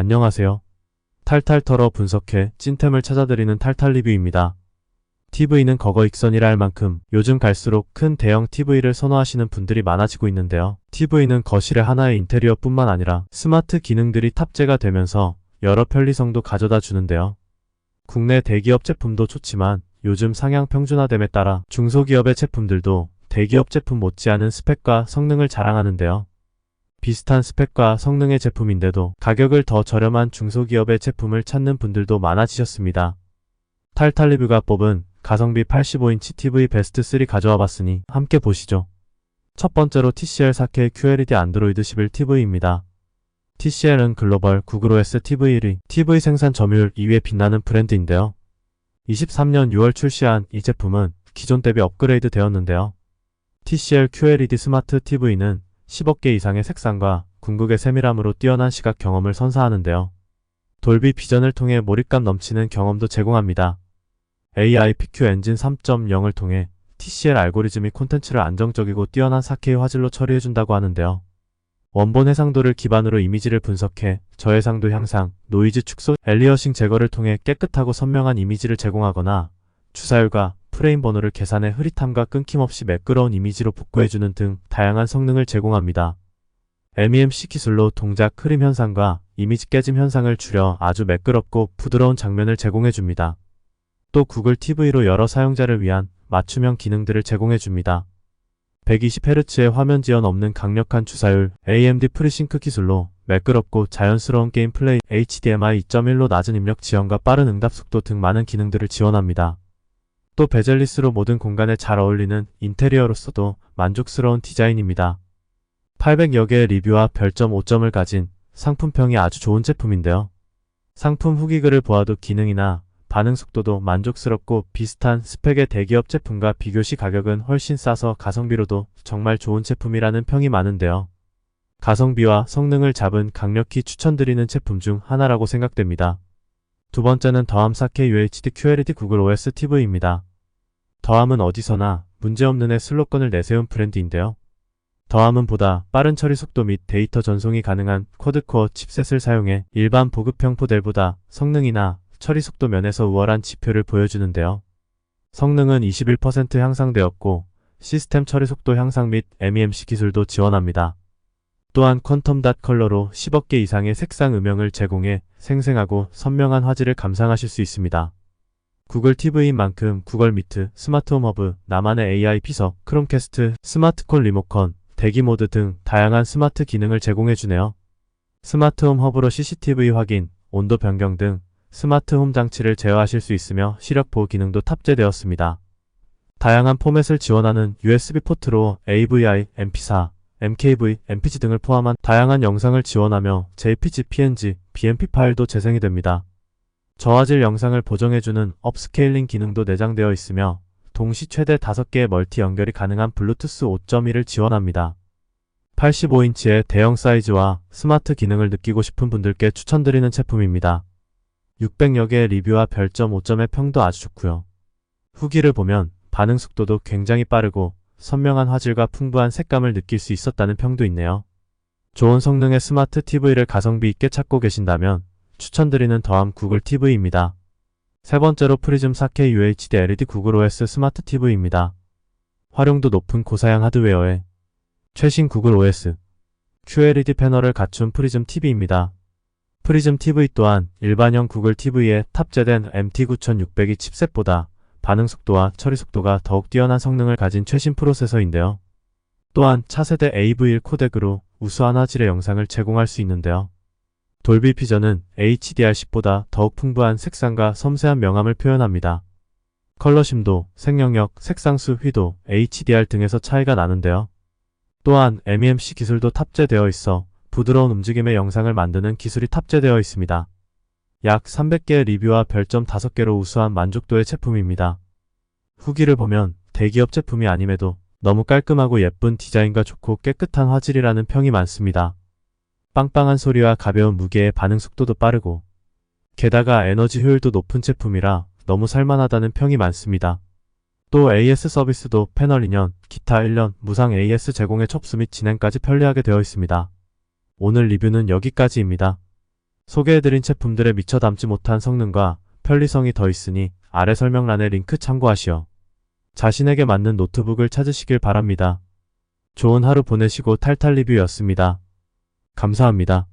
안녕하세요. 탈탈 털어 분석해 찐템을 찾아드리는 탈탈 리뷰입니다. TV는 거거 익선이라 할 만큼 요즘 갈수록 큰 대형 TV를 선호하시는 분들이 많아지고 있는데요. TV는 거실의 하나의 인테리어뿐만 아니라 스마트 기능들이 탑재가 되면서 여러 편리성도 가져다 주는데요. 국내 대기업 제품도 좋지만 요즘 상향 평준화됨에 따라 중소기업의 제품들도 대기업 제품 못지않은 스펙과 성능을 자랑하는데요. 비슷한 스펙과 성능의 제품인데도 가격을 더 저렴한 중소기업의 제품을 찾는 분들도 많아지셨습니다. 탈탈 리뷰가 뽑은 가성비 85인치 TV 베스트 3 가져와 봤으니 함께 보시죠. 첫 번째로 TCL 4K QLED 안드로이드 11 TV입니다. TCL은 글로벌 구글 OS TV 1위, TV 생산 점유율 2위에 빛나는 브랜드인데요. 23년 6월 출시한 이 제품은 기존 대비 업그레이드 되었는데요. TCL QLED 스마트 TV는 10억 개 이상의 색상과 궁극의 세밀함으로 뛰어난 시각 경험을 선사하는데요. 돌비 비전을 통해 몰입감 넘치는 경험도 제공합니다. AI PQ 엔진 3.0을 통해 TCL 알고리즘이 콘텐츠를 안정적이고 뛰어난 4K 화질로 처리해준다고 하는데요. 원본 해상도를 기반으로 이미지를 분석해 저해상도 향상, 노이즈 축소, 엘리어싱 제거를 통해 깨끗하고 선명한 이미지를 제공하거나 주사율과 프레임 번호를 계산해 흐릿함과 끊김없이 매끄러운 이미지로 복구해주는 등 다양한 성능을 제공합니다. MEMC 기술로 동작 흐림 현상과 이미지 깨짐 현상을 줄여 아주 매끄럽고 부드러운 장면을 제공해줍니다. 또 구글 TV로 여러 사용자를 위한 맞춤형 기능들을 제공해줍니다. 120Hz의 화면 지연 없는 강력한 주사율 AMD 프리싱크 기술로 매끄럽고 자연스러운 게임 플레이 HDMI 2.1로 낮은 입력 지연과 빠른 응답 속도 등 많은 기능들을 지원합니다. 또 베젤리스로 모든 공간에 잘 어울리는 인테리어로서도 만족스러운 디자인입니다. 800여 개의 리뷰와 별점 5점을 가진 상품평이 아주 좋은 제품인데요. 상품 후기 글을 보아도 기능이나 반응 속도도 만족스럽고 비슷한 스펙의 대기업 제품과 비교시 가격은 훨씬 싸서 가성비로도 정말 좋은 제품이라는 평이 많은데요. 가성비와 성능을 잡은 강력히 추천드리는 제품 중 하나라고 생각됩니다. 두 번째는 더함 4K UHD QLED 구글 OS TV입니다. 더함은 어디서나 문제없는 애 슬로건을 내세운 브랜드인데요. 더함은 보다 빠른 처리 속도 및 데이터 전송이 가능한 쿼드코어 칩셋을 사용해 일반 보급형 모델보다 성능이나 처리 속도 면에서 우월한 지표를 보여주는데요. 성능은 21% 향상되었고 시스템 처리 속도 향상 및 MEMC 기술도 지원합니다. 또한 퀀텀 닷 컬러로 10억 개 이상의 색상 음영을 제공해 생생하고 선명한 화질을 감상하실 수 있습니다. 구글 TV인 만큼 구글 미트, 스마트홈 허브, 나만의 AI 피서, 크롬캐스트, 스마트콘 리모컨, 대기 모드 등 다양한 스마트 기능을 제공해주네요. 스마트홈 허브로 CCTV 확인, 온도 변경 등 스마트 홈 장치를 제어하실 수 있으며 시력 보호 기능도 탑재되었습니다. 다양한 포맷을 지원하는 USB 포트로 AVI, MP4, MKV, MPG 등을 포함한 다양한 영상을 지원하며 JPG, PNG, BMP 파일도 재생이 됩니다. 저화질 영상을 보정해주는 업스케일링 기능도 내장되어 있으며 동시 최대 5개의 멀티 연결이 가능한 블루투스 5.1을 지원합니다. 85인치의 대형 사이즈와 스마트 기능을 느끼고 싶은 분들께 추천드리는 제품입니다. 600여 개의 리뷰와 별점 5점의 평도 아주 좋고요. 후기를 보면 반응 속도도 굉장히 빠르고 선명한 화질과 풍부한 색감을 느낄 수 있었다는 평도 있네요. 좋은 성능의 스마트 TV를 가성비 있게 찾고 계신다면 추천드리는 더함 구글 TV입니다. 세 번째로 프리즘 4K UHD LED 구글 OS 스마트 TV입니다. 활용도 높은 고사양 하드웨어에 최신 구글 OS QLED 패널을 갖춘 프리즘 TV입니다. 프리즘 TV 또한 일반형 구글 TV에 탑재된 MT9600이 칩셋보다 반응 속도와 처리 속도가 더욱 뛰어난 성능을 가진 최신 프로세서인데요. 또한 차세대 AV1 코덱으로 우수한 화질의 영상을 제공할 수 있는데요. 돌비 피전은 HDR10보다 더욱 풍부한 색상과 섬세한 명암을 표현합니다. 컬러 심도, 생명력, 색상수, 휘도, HDR 등에서 차이가 나는데요. 또한 MEMC 기술도 탑재되어 있어 부드러운 움직임의 영상을 만드는 기술이 탑재되어 있습니다. 약 300개의 리뷰와 별점 5개로 우수한 만족도의 제품입니다. 후기를 보면 대기업 제품이 아님에도 너무 깔끔하고 예쁜 디자인과 좋고 깨끗한 화질이라는 평이 많습니다. 빵빵한 소리와 가벼운 무게의 반응 속도도 빠르고 게다가 에너지 효율도 높은 제품이라 너무 살만하다는 평이 많습니다. 또 AS 서비스도 패널 2년, 기타 1년, 무상 AS 제공의 접수 및 진행까지 편리하게 되어 있습니다. 오늘 리뷰는 여기까지입니다. 소개해드린 제품들에 미처 담지 못한 성능과 편리성이 더 있으니 아래 설명란에 링크 참고하시어 자신에게 맞는 노트북을 찾으시길 바랍니다. 좋은 하루 보내시고 탈탈 리뷰였습니다. 감사합니다.